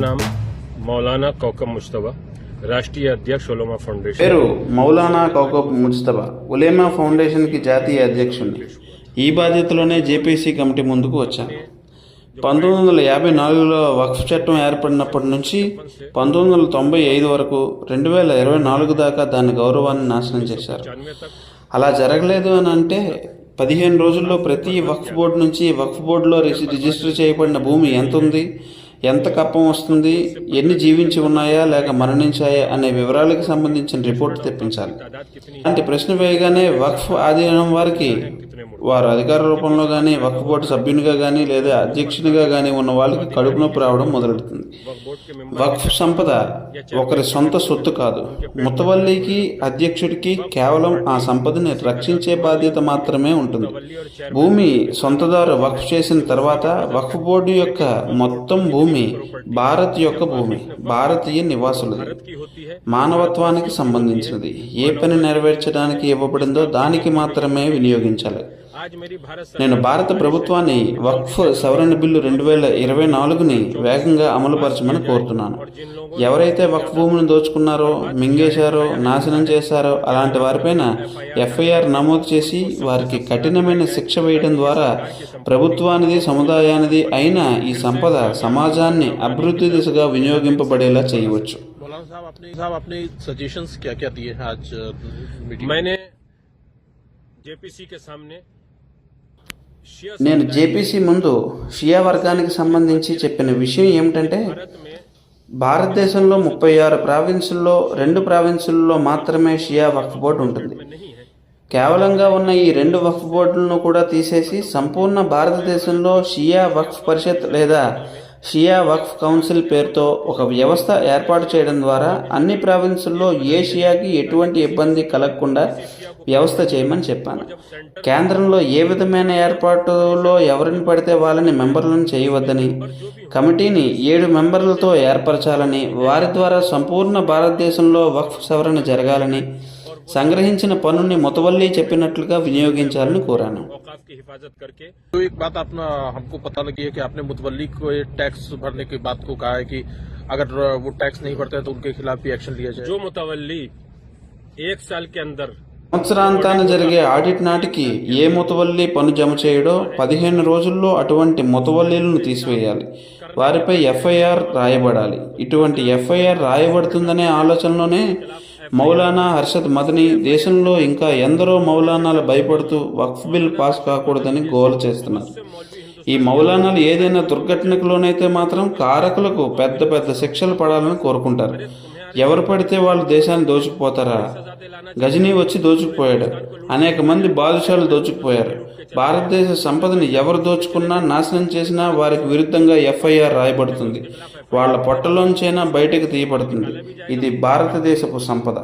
నామ్ మౌలానా కౌకబ్ ముస్తబా రాష్ట్రీయ అధ్యక్ష ఉలేమా ఫౌండేషన్ పేరు మౌలానా కౌకబ్ ముస్తబా ఉలేమా ఫౌండేషన్కి జాతీయ అధ్యక్షుడి ఈ బాధ్యతలోనే జేపీసీ కమిటీ ముందుకు వచ్చాను పంతొమ్మిది వందల యాభై నాలుగులో వక్ఫ్ చట్టం ఏర్పడినప్పటి నుంచి పంతొమ్మిది వందల తొంభై ఐదు వరకు రెండు వేల ఇరవై నాలుగు దాకా దాని గౌరవాన్ని నాశనం చేశారు. అలా జరగలేదు అని అంటే పదిహేను రోజుల్లో ప్రతి వక్ఫ్ బోర్డు నుంచి వక్ఫ్ బోర్డులో రిజిస్టర్ చేయబడిన భూమి ఎంత ఉంది ఎంత కప్పం వస్తుంది ఎన్ని జీవించి ఉన్నాయా లేక మరణించాయా అనే వివరాలకు సంబంధించిన రిపోర్ట్ తెప్పించాలి. అంటే ప్రశ్న వేయగానే వక్ఫ్ ఆధీనం వారికి వారు అధికార రూపంలో కానీ వక్ఫ్ బోర్డు సభ్యునిగా కానీ లేదా అధ్యక్షునిగా కానీ ఉన్న వాళ్ళకి కడుపు నొప్పి రావడం మొదలెడుతుంది. వక్ఫ్ సంపద ఒకరి సొంత సొత్తు కాదు. ముతవల్లికి అధ్యక్షుడికి కేవలం ఆ సంపదని రక్షించే బాధ్యత మాత్రమే ఉంటుంది. భూమి సొంతదారు వక్ఫ్ చేసిన తర్వాత వక్ఫ్ బోర్డు యొక్క మొత్తం భూమి భారత్ యొక్క భూమి భారతీయ నివాసులది. మానవత్వానికి సంబంధించినది. ఏ పని నెరవేర్చడానికి ఇవ్వబడిందో దానికి మాత్రమే వినియోగించాలి. నేను భారత ప్రభుత్వాన్ని వక్ఫ్ సవరణ బిల్లు రెండు వేల ఇరవై నాలుగుని వేగంగా అమలుపరచమని కోరుతున్నాను ఎవరైతే వక్ఫ్ భూమిని దోచుకున్నారో మింగేశారో నాశనం చేశారో అలాంటి వారిపైన ఎఫ్ఐఆర్ నమోదు చేసి వారికి కఠినమైన శిక్ష వేయడం ద్వారా ప్రభుత్వానిది సముదాయానిది అయిన ఈ సంపద సమాజాన్ని అభివృద్ధి దిశగా వినియోగింపబడేలా చేయవచ్చు मौलाना साहब अपने साहब अपने सजेशंस क्या क्या दिए हैं आज अ, मीटिंग में? मैंने నేను జేపీసీ ముందు షియా వర్గానికి సంబంధించి చెప్పిన విషయం ఏమిటంటే భారతదేశంలో ముప్పై ఆరు ప్రావిన్సుల్లో రెండు ప్రావిన్సుల్లో మాత్రమే షియా వక్ఫ్ బోర్డు ఉంటుంది. కేవలంగా ఉన్న ఈ రెండు వక్ఫ్ బోర్డులను కూడా తీసేసి సంపూర్ణ భారతదేశంలో షియా వక్ఫ్ పరిషత్ లేదా షియా వక్ఫ్ కౌన్సిల్ పేరుతో ఒక వ్యవస్థ ఏర్పాటు చేయడం ద్వారా అన్ని ప్రావిన్సుల్లో ఏ షియాకి ఎటువంటి ఇబ్బంది కలగకుండా వ్యవస్థ చేయమని చెప్పాను. కేంద్రంలో ఏ విధమైన ఏర్పాటులో ఎవరిని పడితే వాళ్ళని మెంబర్లను చేయవద్దని కమిటీని ఏడు మెంబర్లతో ఏర్పరచాలని వారి ద్వారా సంపూర్ణ భారతదేశంలో వక్ఫ్ సవరణ జరగాలని సంగ్రహించిన పన్నుని ముతవల్లి చెప్పినట్లుగా వినియోగించాలని కోరాను औकाफ की हिफाजत करके तो एक बात अपना हमको पता लगी है कि आपने मुतवली को ये टैक्स भरने की बात को कहा है कि अगर वो टैक्स नहीं भरते हैं तो उनके खिलाफ भी एक्शन लिया जाए जो मुतवली एक साल के अंदर సంవత్సరాంతాన జరిగే ఆడిట్ నాటికి ఏ ముతవల్లి పన్ను జమ చేయడో పదిహేను రోజుల్లో అటువంటి ముతవల్లీలను తీసివేయాలి వారిపై ఎఫ్ఐఆర్ రాయబడాలి ఇటువంటి ఎఫ్ఐఆర్ రాయబడుతుందనే ఆలోచనలోనే మౌలానా హర్షద్ మదనీ దేశంలో ఇంకా ఎందరో మౌలానాలు భయపడుతూ వక్ఫ్ బిల్ పాస్ కాకూడదని గోల చేస్తున్నారు. ఈ మౌలానాలు ఏదైనా దుర్ఘటనకు లోనైతే మాత్రం కారకులకు పెద్ద పెద్ద శిక్షలు పడాలని కోరుకుంటారు. ఎవరు పడితే వాళ్ళు దేశాన్ని దోచుకుపోతారా? గజనీ వచ్చి దోచుకుపోయాడు. అనేక మంది బాదుషాలు దోచుకుపోయారు. భారతదేశ సంపదని ఎవరు దోచుకున్నా నాశనం చేసినా వారికి విరుద్ధంగా ఎఫ్ఐఆర్ రాయబడుతుంది. వాళ్ళ పొట్టలోంచైనా బయటకు తీయబడుతుంది. ఇది భారతదేశపు సంపద.